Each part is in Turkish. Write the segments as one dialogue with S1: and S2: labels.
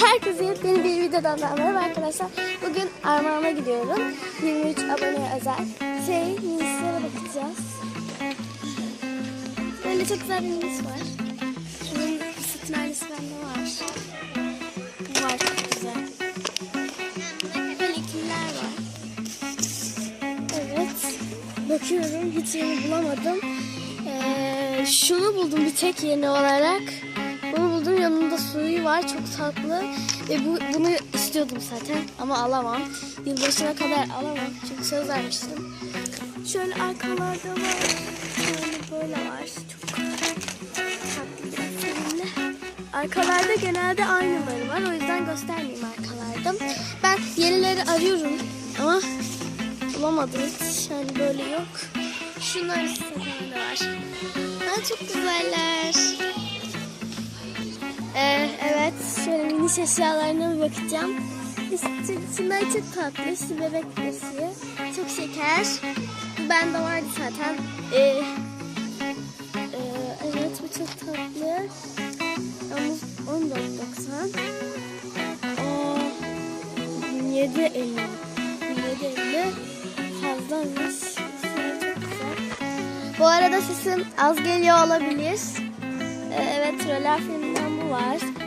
S1: Herkese yepyeni bir videodan daha merhaba arkadaşlar. Bugün Armağan'a gidiyorum. 23 aboneye özel. Şey, minislere bakacağız. Böyle çok güzel bir minis var. Şunun aynısı bende var. Bu var çok güzel. Böyle kimler var. Evet. Bakıyorum hiç yeni bulamadım. Ee, şunu buldum bir tek yeni olarak. Bunu buldum yanında var çok tatlı. Ve bu, bunu istiyordum zaten ama alamam. Yılbaşına kadar alamam çünkü söz vermiştim. Şöyle arkalarda var. Şöyle böyle var. Çok tatlı. Arkalarda genelde aynaları var. O yüzden göstermeyeyim arkalarda. Ben yenileri arıyorum ama bulamadım. Yani böyle yok. Şunlar de var. Ha, çok güzeller. Ee, şöyle miniş eşyalarına bir bakacağım. Şunlar çok tatlı, şu bebek besi. Çok şeker. Bu bende vardı zaten. Ee, e, evet, bu çok tatlı. Yalnız 14.90. Aa, 27.50. 27.50 fazlamış. Bu arada sesim az geliyor olabilir. Ee, evet, Troller filminden bu var.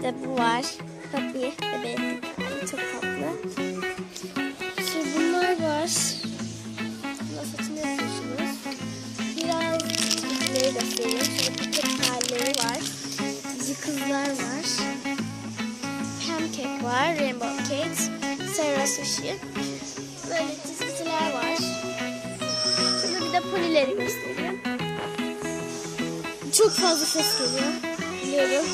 S1: İşte bu var. Puppy, bebek. Yani çok tatlı. Şimdi bunlar var. Bunlar saçını yapıyorsunuz. Biraz ürünleri göstereyim. Şöyle paket halleri var. Cici kızlar var. Pancake var. Rainbow cake. Sarah sushi. Böyle çizgiler var. Şimdi bir de ponileri göstereyim. Çok fazla ses geliyor. Biliyorum.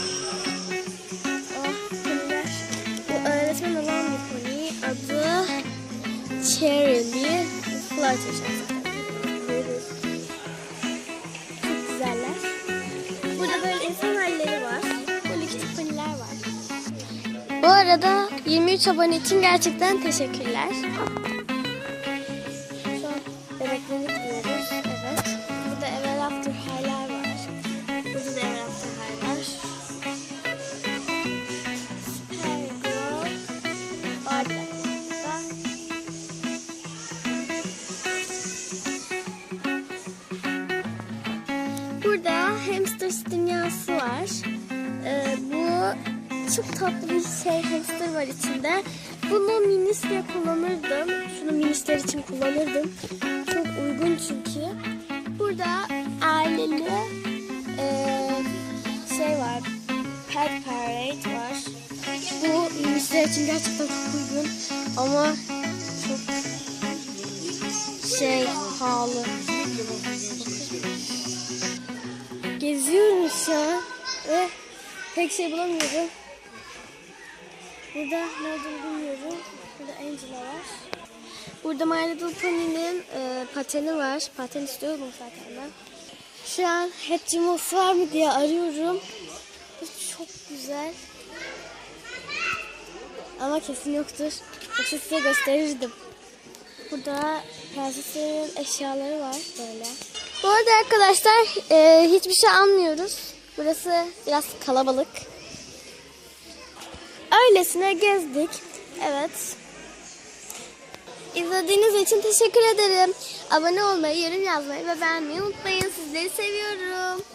S1: Flirtation zaten. Görüyoruz. Çok güzeller. Burada böyle insan halleri var. Böyle küçük poniler var. Bu arada 23 abone için gerçekten teşekkürler. Hamster dünyası var. Ee, bu çok tatlı bir şey hamster var içinde. Bunu minis kullanırdım. Şunu minisler için kullanırdım. Çok uygun çünkü. Burada aileli eee, şey var. Pet Parade var. Bu minisler için gerçekten çok uygun. Ama çok şey pahalı. Geziyorum şu an ve pek şey bulamıyorum. Burada ne olduğunu bilmiyorum. Burada Angela var. Burada My Little Pony'nin e, pateni var. Paten istiyordum zaten ben. Şu an Hatchimals var mı diye arıyorum. Çok güzel. Ama kesin yoktur. Yoksa size gösterirdim. Burada prensesin eşyaları var böyle. Bu arada arkadaşlar e, hiçbir şey almıyoruz. Burası biraz kalabalık. Öylesine gezdik. Evet. İzlediğiniz için teşekkür ederim. Abone olmayı, yorum yazmayı ve beğenmeyi unutmayın. Sizleri seviyorum.